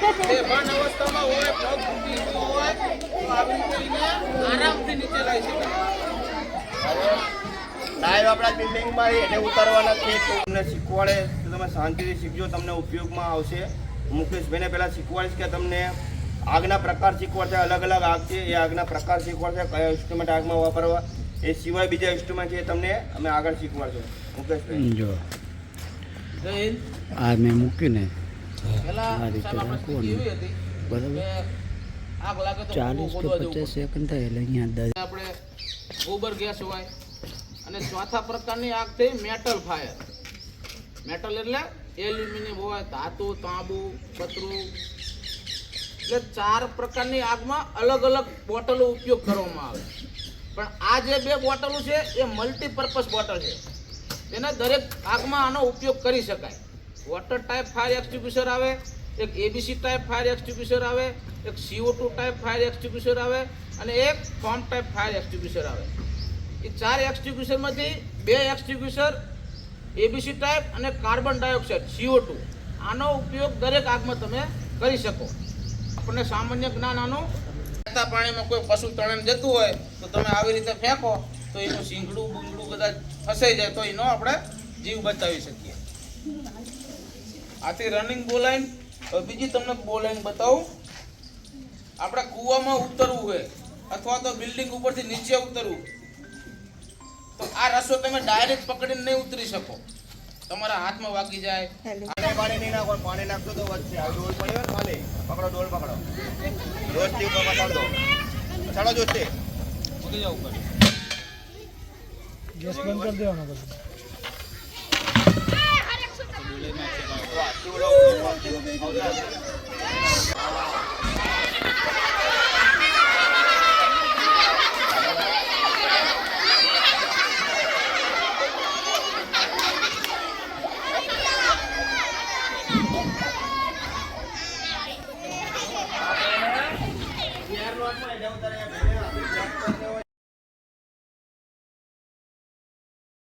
બેભાન અવસ્થામાં આપણા બિલ્ડિંગમાં એને ઉતારવાના છે તો તમને શીખવાડે તો તમે શાંતિથી શીખજો તમને ઉપયોગમાં આવશે. મુકેશભાઈને પહેલાં શીખવાડીશ કે તમને આગના પ્રકાર શીખવાડશે અલગ અલગ આગ છે એ આગના પ્રકાર શીખવાડશે કયા ઇન્સ્ટ્રુમેન્ટ આગમાં વાપરવા એ સિવાય બીજા ઇન્સ્ટ્રુમેન્ટ છે તમને અમે આગળ શીખવાડશું. મુકેશભાઈ. જો. મેં મૂક્યું ને આ રીતે રાખવાનું. બરાબર? ચાલીસ કે પચાસ સેકન્ડ થાય એટલે અહીંયા દસ. આપણે ગોબર ગેસ હોય અને ચોથા પ્રકારની આગ થઈ મેટલ ફાયર મેટલ એટલે એલ્યુમિનિયમ હોય ધાતુ તાંબુ પતરું. એટલે ચાર પ્રકારની આગમાં અલગ અલગ બોટલો ઉપયોગ કરવામાં આવે. પણ આ જે બે બોટલો છે એ મલ્ટીપર્પઝ બોટલ છે. એના દરેક આગમાં આનો ઉપયોગ કરી શકાય. વોટર ટાઈપ ફાયર એક્સટિબ્યુશર આવે, એક એબીસી ટાઈપ ફાયર એક્સટિબ્યુશર આવે, એક CO two type fire extinguisher આવે, અને એક ફોર્મ ટાઈપ ફાયર એક્સટિબ્યુશર આવે. એ ચાર એક્સટિબ્યુશરમાંથી બે એક્સટિબ્યુશર એબીસી ટાઈપ અને કાર્બન ડાયોક્સાઇડ સીઓ ટુ આનો ઉપયોગ દરેક આગમાં તમે કરી શકો. આપણને સામાન્ય જ્ઞાન આનું રહેતા પાણીમાં કોઈ પશુ તણાને જતું હોય, તો તમે આવી રીતે ફેંકો, તો એનું શીંગડું બુંગડું કદાચ ફસાઈ જાય, તો એનો આપણે જીવ બચાવી શકીએ. આથી રનિંગ બોલાઈન બીજી તમને બોલાઈન બતાવું. આપણે કૂવામાં ઉતરવું હોય અથવા તો બિલ્ડિંગ ઉપરથી નીચે ઉતરવું. તો આ રસ્તો તમે ડાયરેક્ટ પકડીને નહીં ઉતરી શકો. તમારા હાથમાં વાગી જાય. પાણી પાણી નહીં નાખો પાણી નાખતો તો વચ્ચે. આ ડોલ પડ્યો ને ખાલી. પકડો ડોલ પકડો. દોસ્તી ઉપર પકડ. દો ચાલો દોસ્તી ઉતરી જાવ ઉપર. ગેસ બંધ કરી દેવાનો પછી. လေးမှဖြစ်တော့ဟိုကတူတော့ဟိုကတူတော့